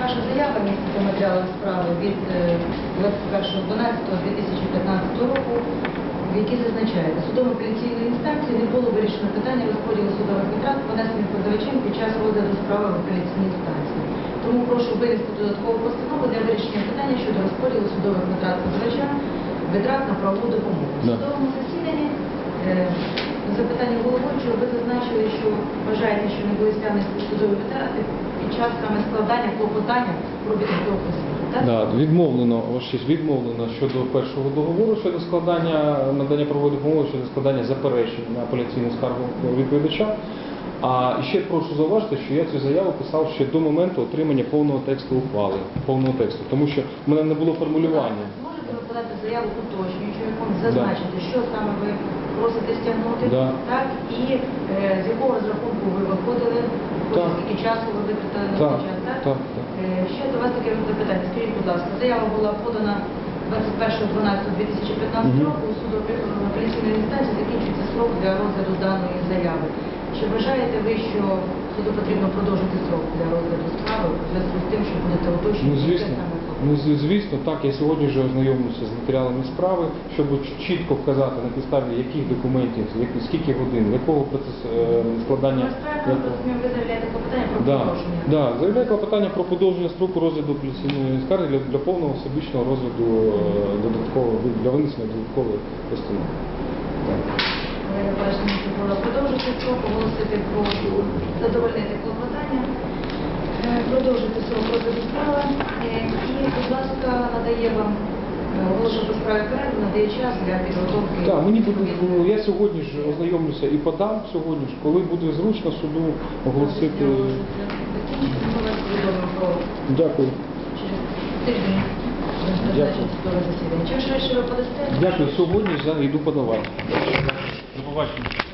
Ваша заява міститься матеріалом справи від е, 21.12.2015 року, в якій зазначаєте, судом апеляційної інстанції не було вирішено питання розподілу судових витрат, понесених позивачем під час розгляду справи в апеляційній інстанції. Тому прошу винести додаткову постанову для вирішення питання щодо розподілу судових витрат позивача, витрат на правову допомогу. В судовому засіданні е, запитання головуючого ви зазначили, що вважаєте, що не були стягнені судові витрати під час саме складання клопотання про. Так? Да, відмовлено, відмовлено щодо першого договору щодо складання надання правової допомоги щодо складання заперечень на апеляційну скаргу відповідача. А ще прошу зауважити, що я цю заяву писав ще до моменту отримання повного тексту ухвали, повного тексту, тому що в мене не було формулювання. Можете ви подати заяву уточнюючу, в якому зазначити, що саме ви просите стягнути, Да. так, і е, з якого розрахунку ви виходили, Так. скільки часу ви витратили на цей час, так? так, так. Е, Ще до вас таке запитання. Скажіть, будь ласка, заява була подана 21.12.2015 Мгм. року у суду апеляційної інстанції закінчується срок для розгляду даної заяви. Чи вважаєте ви, що суду потрібно продовжити срок для розгляду справи в зв'язку з тим, що будете Ну звісно, ну звісно, так. Я сьогодні вже ознайомлюся з матеріалами справи, щоб чітко вказати на підставі яких документів, скільки годин, якого процесу е, складання. Ви заявляєте клопотання про Да, продовження. да, заявляю клопотання про подовження строку розгляду апеляційної скарги для, для повного всебічного розгляду е, додаткового для винесення додаткової постанови. Олега Бажані було продовжити срок, оголосити про задовольнити клопотання, продовжити срок розгляду справи. Е, І, будь ласка, надає вам е, по справі перерву, надає час для підготовки. Так, мені буде, ну, я сьогодні ж ознайомлюся і подам сьогодні ж, коли буде зручно суду оголосити. Ми вас повідомимо про Дякую. через тиждень Дякую. Чим швидше ви подасте? Дякую. Сьогодні ж я йду подавати. До побачення.